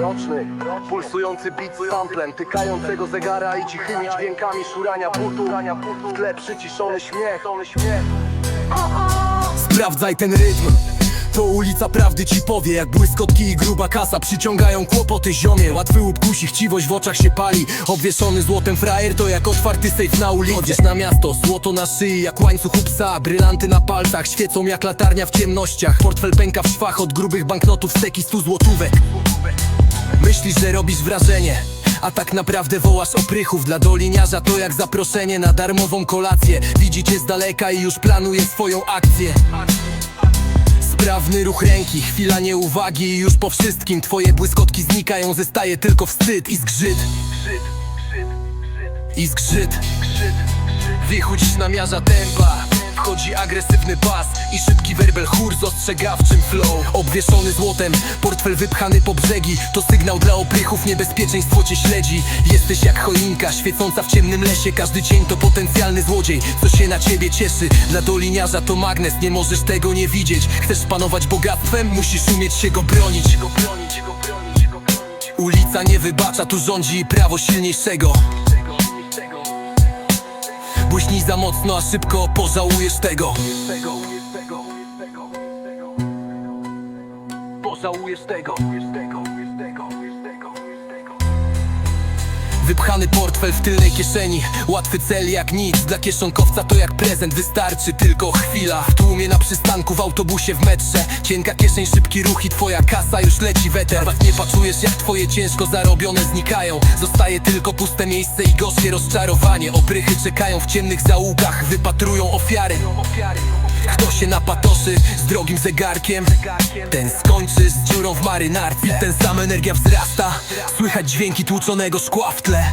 Roczny, pulsujący beat z samplem Tykającego zegara i cichymi dźwiękami Szurania butów, w tle przyciszony śmiech. Sprawdzaj ten rytm to ulica prawdy ci powie. Jak błyskotki i gruba kasa Przyciągają kłopoty ziomie. Łatwy łup kusi, chciwość w oczach się pali. Obwieszony złotem frajer to jak otwarty sejf na ulicy. Chodzisz na miasto, złoto na szyi jak łańcuch u psa. Brylanty na palcach, świecą jak latarnia w ciemnościach. Portfel pęka w szwach od grubych banknotów Steki stu złotówek. Myślisz, że robisz wrażenie a tak naprawdę wołasz oprychów Dla doliniarza to jak zaproszenie na darmową kolację. Widzi cię z daleka i już planuje swoją akcję Sprawny ruch ręki, chwila nieuwagi i już po wszystkim Twoje błyskotki znikają, zostaje tylko wstyd i zgrzyt. I zgrzyt Wychódź namiarza tempa Wchodzi agresywny bas i szybki werbel chór z ostrzegawczym flow. Obwieszony złotem, portfel wypchany po brzegi To sygnał dla oprychów, niebezpieczeństwo cię śledzi. Jesteś jak choinka, świecąca w ciemnym lesie Każdy cień to potencjalny złodziej, co się na ciebie cieszy. Dla doliniarza to magnes, nie możesz tego nie widzieć. Chcesz panować bogactwem, musisz umieć się go bronić. Ulica nie wybacza, tu rządzi prawo silniejszego Błyśnij za mocno, a szybko pożałujesz tego. Pożałujesz tego Wypchany portfel w tylnej kieszeni. Łatwy cel jak nic. Dla kieszonkowca to jak prezent. Wystarczy tylko chwila. W tłumie na przystanku, w autobusie, w metrze. Cienka kieszeń, szybki ruch i twoja kasa. Już leci weter. Was nie paczujesz jak twoje ciężko zarobione znikają. Zostaje tylko puste miejsce i gorzkie rozczarowanie. Oprychy czekają w ciemnych zaułkach. Wypatrują ofiary kto się napatoszy z drogim zegarkiem? Ten skończy z dziurą w marynarce. Ten sam energia wzrasta. Słychać dźwięki tłuczonego szkła w tle.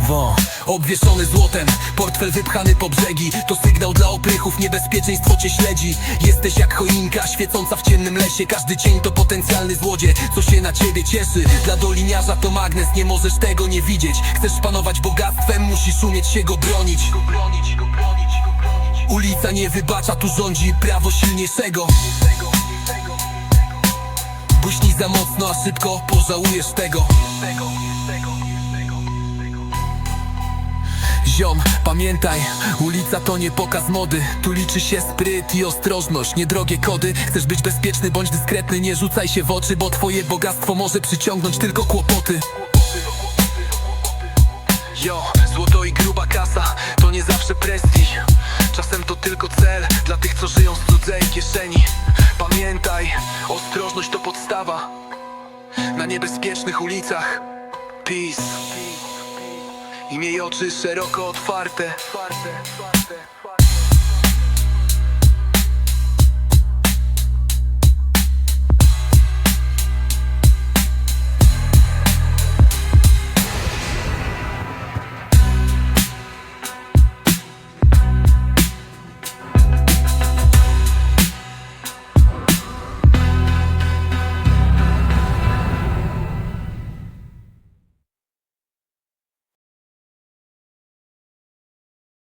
Wo, obwieszony złotem. Portfel wypchany po brzegi. To sygnał dla oprychów. Niebezpieczeństwo cię śledzi. Jesteś jak choinka świecąca w ciemnym lesie. Każdy cień to potencjalny złodziej Co się na ciebie cieszy. Dla doliniarza to magnes. Nie możesz tego nie widzieć. Chcesz panować bogactwem. Musisz umieć się go bronić Ulica nie wybacza, tu rządzi prawo silniejszego. Błyśnij za mocno, a szybko pożałujesz tego. Ziom, pamiętaj, ulica to nie pokaz mody. Tu liczy się spryt i ostrożność, niedrogie kody. Chcesz być bezpieczny, bądź dyskretny, nie rzucaj się w oczy Bo twoje bogactwo może przyciągnąć tylko kłopoty. Jo, złoto i gruba kasa to nie zawsze prestiż Czasem to tylko cel dla tych, co żyją z cudzej kieszeni. Pamiętaj, ostrożność to podstawa. Na niebezpiecznych ulicach Peace. I miej oczy szeroko otwarte